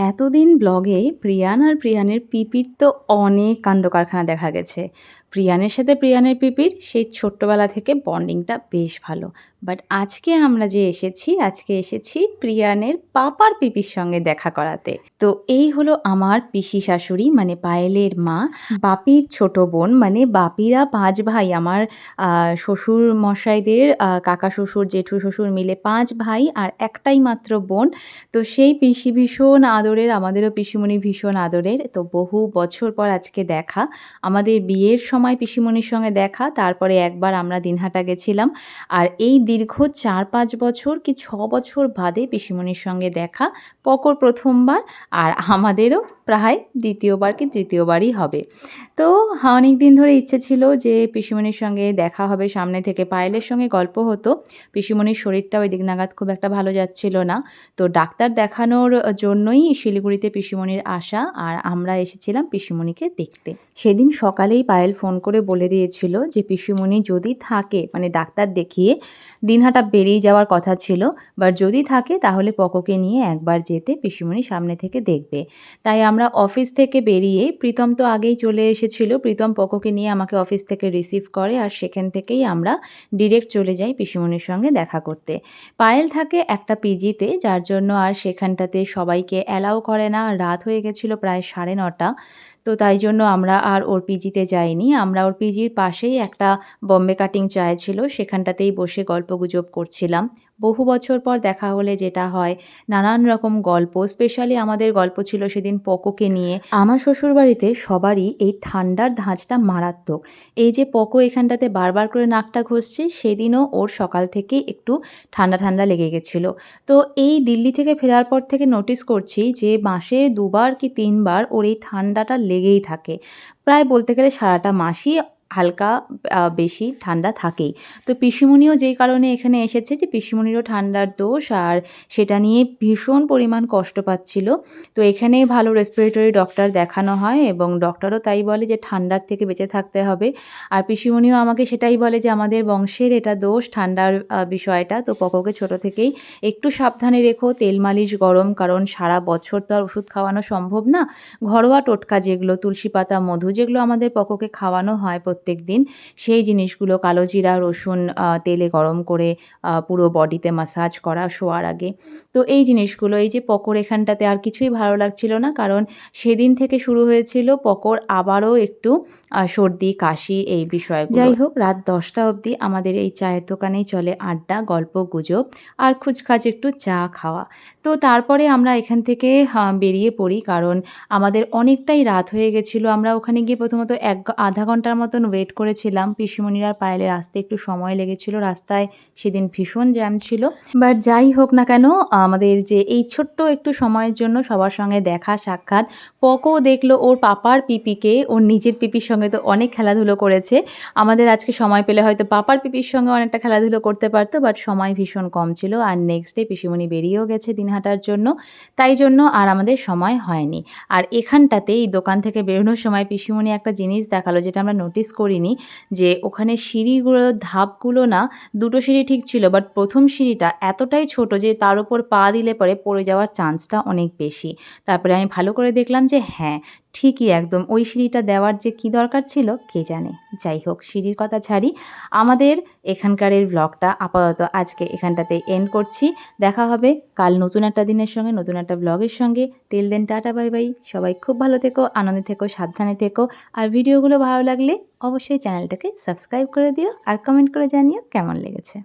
এতদিন ব্লগে প্রিয়ান আর প্রিয়ানের পিপির তো অনেক কাণ্ড কারখানা দেখা গেছে। প্রিয়ানের সাথে প্রিয়ানের পিপির, সেই ছোট্টবেলা থেকে বন্ডিংটা বেশ ভালো। বাট আজকে আমরা যে এসেছি, আজকে এসেছি প্রিয়ানের পাপার পিপির সঙ্গে দেখা করাতে। তো এই হলো আমার পিসি শাশুড়ি মানে পায়েলের মা, বাপির ছোট বোন মানে বাপিরা পাঁচ ভাই। আমার শ্বশুর মশাইদের কাকা শ্বশুর, জেঠু শ্বশুর মিলে পাঁচ ভাই আর একটাই মাত্র বোন। তো সেই পিসি ভীষণ আদরের, আমাদেরও পিসিমণি ভীষণ আদরের। তো বহু বছর পর আজকে দেখা। আমাদের বিয়ের সময় পিসিমণির সঙ্গে দেখা, তারপরে একবার আমরা দিনহাটা গেছিলাম। আর এই দীর্ঘ চার পাঁচ বছর কি ছ বছর বাদে পিসিমণির সঙ্গে দেখা, পকর প্রথমবার। আর আমাদেরও প্রায় দ্বিতীয়বার কি তৃতীয়বারই হবে। তো অনেক দিন ধরে ইচ্ছে ছিল যে পিসিমণির সঙ্গে দেখা হবে, সামনে থেকে পায়েলের সঙ্গে গল্প হতো। পিসিমণির শরীরটা ওই দিক নাগাদ খুব একটা ভালো যাচ্ছিল না। তো ডাক্তার দেখানোর জন্যই শিলিগুড়িতে পিসিমণির আসা আর আমরা এসেছিলাম পিসিমণিকে দেখতে। সেদিন সকালেই পায়েল ফোন করে বলে দিয়েছিল যে পিসিমণি যদি থাকে মানে ডাক্তার দেখিয়ে দিনহাটা বেরিয়ে যাওয়ার কথা ছিল বাট যদি থাকে তাহলে পকোকে নিয়ে একবার যেতে পিসিমণি সামনে থেকে দেখবে। তাই আমরা অফিস থেকে বেরিয়ে প্রীতম তো আগেই চলে এসেছিল, প্রীতম পকোকে নিয়ে আমাকে অফিস থেকে রিসিভ করে আর সেখান থেকেই আমরা ডিরেক্ট চলে যাই পিসিমনির সঙ্গে দেখা করতে। পায়েল থাকে একটা পিজিতে, যার জন্য আর সেখানটাতে সবাইকে অ্যালাউ করে না। রাত হয়ে গেছিল প্রায় সাড়ে নটা। তো তাই জন্য আমরা আর ওর পিজিতে যাইনি। আমরা ওর পিজির পাশেই একটা বম্বে কাটিং চায় ছিল, সেখানটাতেই বসে গল্পগুজব করছিলাম। বহু বছর পর দেখা হলে যেটা হয়, নানান রকম গল্প, স্পেশালি আমাদের গল্প ছিল সেদিন পকোকে নিয়ে। আমার শ্বশুরবাড়িতে সবারই এই ঠান্ডার ধাঁচটা মারাত্মক। এই যে পকো এখানটাতে বারবার করে নাকটা ঘষছে, সেদিনও ওর সকাল থেকে একটু ঠান্ডা ঠান্ডা লেগে গেছিল। তো এই দিল্লি থেকে ফেরার পর থেকে নোটিস করছি যে মাসে দুবার কি তিনবার ওর এই ঠান্ডাটা লেগেই থাকে। প্রায় বলতে গেলে সারাটা মাসই হালকা বেশি ঠান্ডা থাকেই। তো পিসিমণিও যেই কারণে এখানে এসেছে যে পিসিমণিরও ঠান্ডার দোষ আর সেটা নিয়ে ভীষণ পরিমাণ কষ্ট পাচ্ছিল। তো এখানে ভালো রেসপিরেটরি ডক্টর দেখানো হয় এবং ডক্টরও তাই বলে যে ঠান্ডার থেকে বেঁচে থাকতে হবে। আর পিসিমণিও আমাকে সেটাই বলে যে আমাদের বংশের এটা দোষ ঠান্ডার বিষয়টা। তো পকোকে ছোট থেকেই একটু সাবধানে রেখো, তেল মালিশ গরম, কারণ সারা বছর তো আর ওষুধ খাওয়ানো সম্ভব না। ঘরোয়া টোটকা যেগুলো, তুলসী পাতা, মধু যেগুলো আমাদের পকোকে খাওয়ানো হয় প্রত্যেক দিন। সেই জিনিসগুলো কালো জিরা, রসুন তেলে গরম করে পুরো বডিতে মাসাজ করা, শোয়ার আগে। তো এই জিনিসগুলো, এই যে পকোর এখানটাতে আর কিছুই ভালো লাগছিল না, কারণ সেদিন থেকে শুরু হয়েছিল পকোর আবারও একটু সর্দি, কাশি এই বিষয়ে যাই হোক, রাত দশটা অবধি আমাদের এই চায়ের দোকানেই চলে আড্ডা, গল্প, গুজব আর খুচখাচ একটু চা খাওয়া। তো তারপরে আমরা এখান থেকে বেরিয়ে পড়ি, কারণ আমাদের অনেকটাই রাত হয়ে গেছিল। আমরা ওখানে গিয়ে প্রথমত এক, আধা ঘণ্টার মতন ওয়েট করেছিলাম। পিসিমণির আর পায়েলের আসতে একটু সময় লেগেছিল, রাস্তায় সেদিন ভীষণ জ্যাম ছিল। বাট যাই হোক না কেন, আমাদের যে এই ছোট্ট একটু সময়ের জন্য সবার সঙ্গে দেখা, সাক্ষাৎ, পকও দেখল ওর পাপার পিপিকে, ওর নিজের পিপির সঙ্গে তো অনেক খেলাধুলো করেছে। আমাদের আজকে সময় পেলে হয়তো পাপার পিপির সঙ্গে অনেকটা খেলাধুলো করতে পারতো বাট সময় ভীষণ কম ছিল। আর নেক্সট ডে পিসিমণি বেরিয়েও গেছে দিন দিনহাটার জন্য। তাই জন্য আর আমাদের সময় হয়নি। আর এখানটাতে এই দোকান থেকে বেরোনোর সময় পিসিমণি একটা জিনিস দেখাল, যেটা আমরা নোটিস করিনি যে ওখানে সিঁড়িগুলো, ধাপগুলো না, দুটো সিঁড়ি ঠিক ছিল বাট প্রথম সিঁড়িটা এতটাই ছোট যে তার উপর পা দিলে পরে পড়ে যাওয়ার চান্সটা অনেক বেশি। তারপরে আমি ভালো করে দেখলাম যে হ্যাঁ ঠিকই একদম ওই সিঁড়িটা দেওয়ার যে কী দরকার ছিল কে জানে। যাই হোক, সিঁড়ির কথা ছাড়ি। আমাদের এখানকারের ব্লগটা আপাতত আজকে এখানটাতে এন্ড করছি। দেখা হবে কাল নতুন একটা দিনের সঙ্গে, নতুন একটা ব্লগের সঙ্গে। তেল দেন টাটা বাই বাই সবাই খুব ভালো থেকো, আনন্দে থেকো, সাবধানে থেকো। আর ভিডিওগুলো ভালো লাগলে অবশ্যই চ্যানেলটাকে সাবস্ক্রাইব করে দিও আর কমেন্ট করে জানিও কেমন লেগেছে।